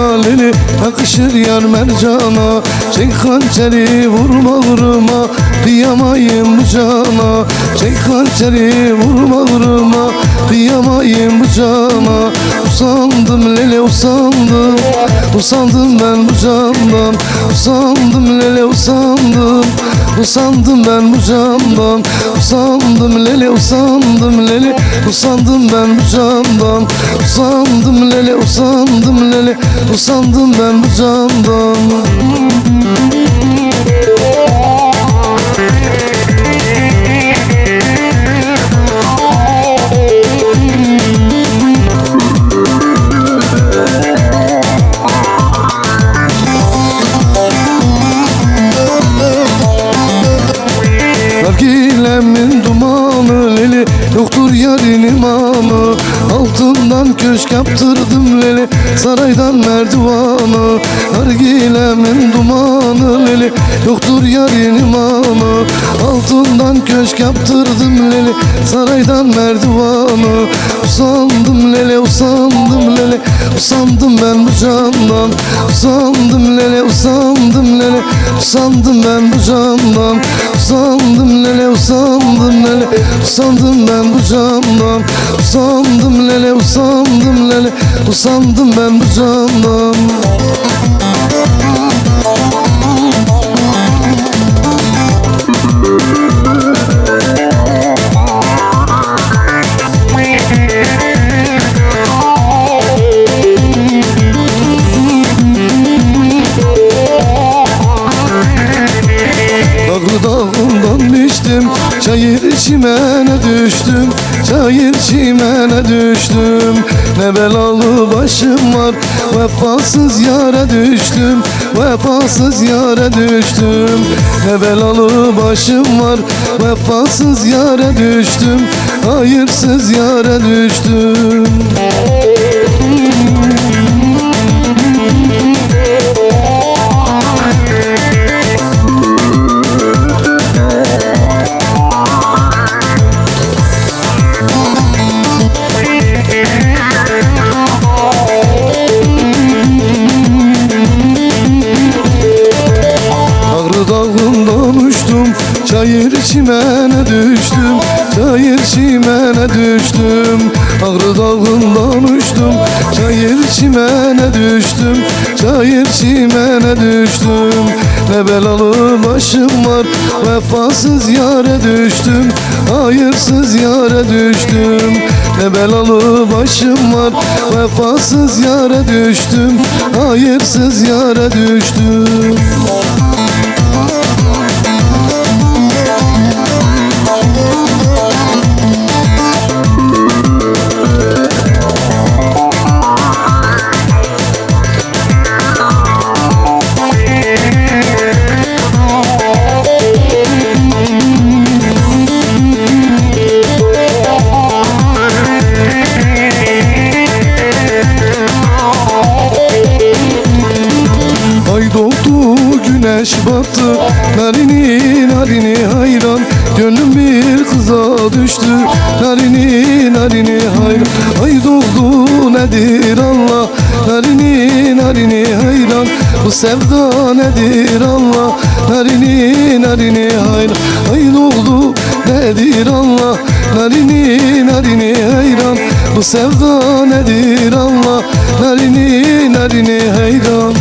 Lili Yakışır yar mercana. Çek hançeri vur bağrıma Kıyamayım bu cana. Çek hançeri vur bağrıma Kıyamayım bu cana. Usandım lele usandım. Usandım ben bu candan. Usandım lele usandım Usandım ben bu candan Usandım lele usandım lele. Usandım ben bu candan Usandım lele usandım lele. Usandım ben bu candan Altından köşk yaptırdım leli Saraydan merdivanı Nargilemin dumanı leli Yoktur yarın imamı Altından köşk yaptırdım leli Saraydan merdivanı. Usandım lele usandım lele Usandım ben bu candan. Usandım lele usandım lele Usandım ben bu candan. Usandım lele usandım lele Usandım ben bu candan. Usandım lele usandım lele Usandım ben bu candan Çayır çimene düştüm. Ne belalı başım var. Vefasız yara düştüm. Vefasız yara düştüm. Ne belalı başım var. Vefasız yara düştüm. Hayırsız yara düştüm çimene düştüm Çayır çimene düştüm. Ağrı dağından uçtum Çayır çimene düştüm Çayır çimene düştüm. Ne belalı başım var Vefasız yare düştüm Hayırsız yare düştüm. Ne belalı başım var Vefasız yare düştüm Hayırsız yare düştüm güneş battı Narini narini hayran. Gönlüm bir kıza düştü Narini narini hayran. Ay doğdu nedir Allah Narini narini hayran. Bu sevda nedir Allah Narini narini hayran. Ay doğdu nedir Allah Narini narini hayran. Bu sevda nedir Allah Narini narini hayran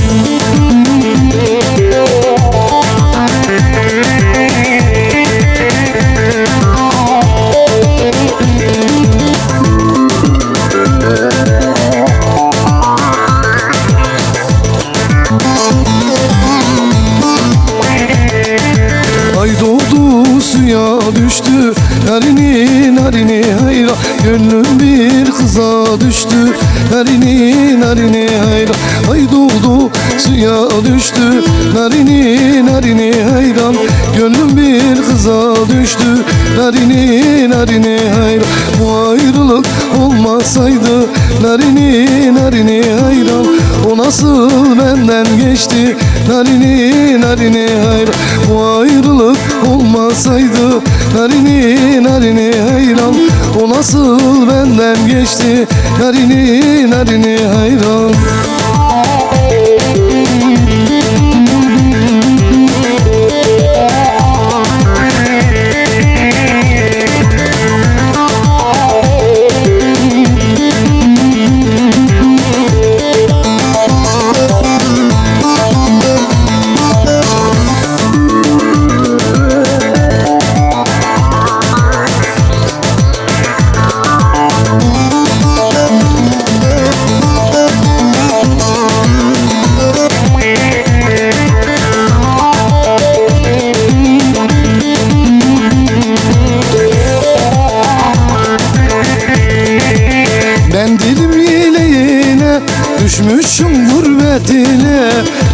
düştü. Narini narini hayra Gönlüm bir kıza düştü. Narini narini hayra Ay doğdu suya düştü. Narini narini hayran Gönlüm bir kıza düştü. Narini narini hayran Bu ayrılık olmasaydı Narini narini hayran. O nasıl benden geçti? Narini narini hayran. Bu ayrılık olmasaydı Narini narini hayran. O nasıl benden geçti? Narini narini hayran Düşmüşüm gurbetine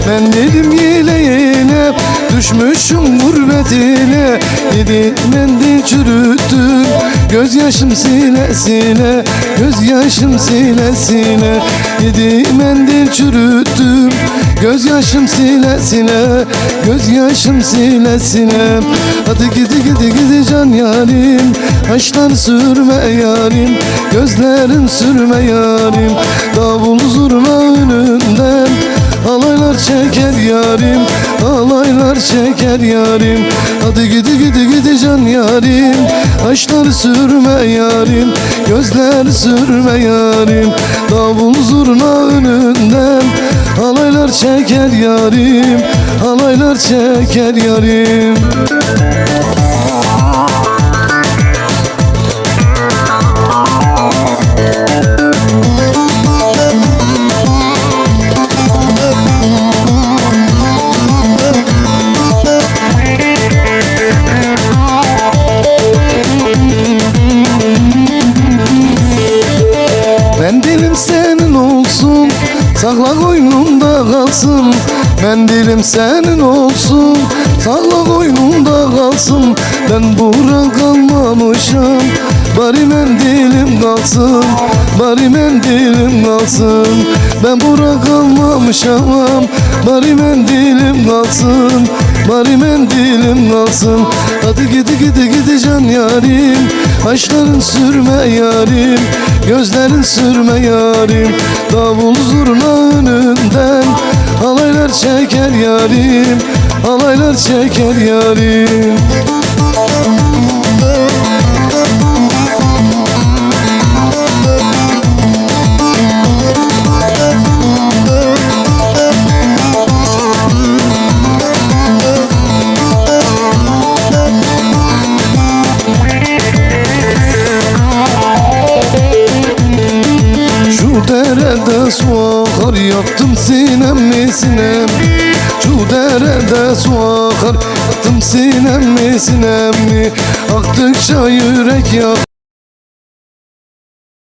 Ben dilim yeleğine. Düşmüşüm gurbetine Yedi mendil çürüttüm Gözyaşım sile sile Gözyaşım sile sile Yedi mendil çürüttüm Gözyaşım sile sile Gözyaşım sile sile Hadi gidi gidi gidi can yarim. Haşlar sürme yarim. Gözlerin sürme yarim. Davul zurna önünden. Alaylar çeker yarim. Alaylar çeker yarim. Hadi gidi gidi gidi can yarim. Haşlar sürme yarim. Gözler sürme yarim. Davul zurna önünden. Alaylar çeker yarim. Alaylar çeker yarim Ben dilim senin olsun Sakla koynumda kalsın. Ben dilim senin kalsın. Ben bura kalmamışım. Bari mendilim kalsın. Bari mendilim kalsın. Ben bura kalmamışım. Bari mendilim kalsın. Bari mendilim kalsın. Hadi gidi gidi can yarim. Haşların sürme yarim. Gözlerin sürme yarim. Davul zurna önünden Alaylar çeker yarim Alaylar çeker yarim Şu derede su akar yaktım sinem sinem Şu derede su akar yaktım sinem sinem Aktıkça yürek yakar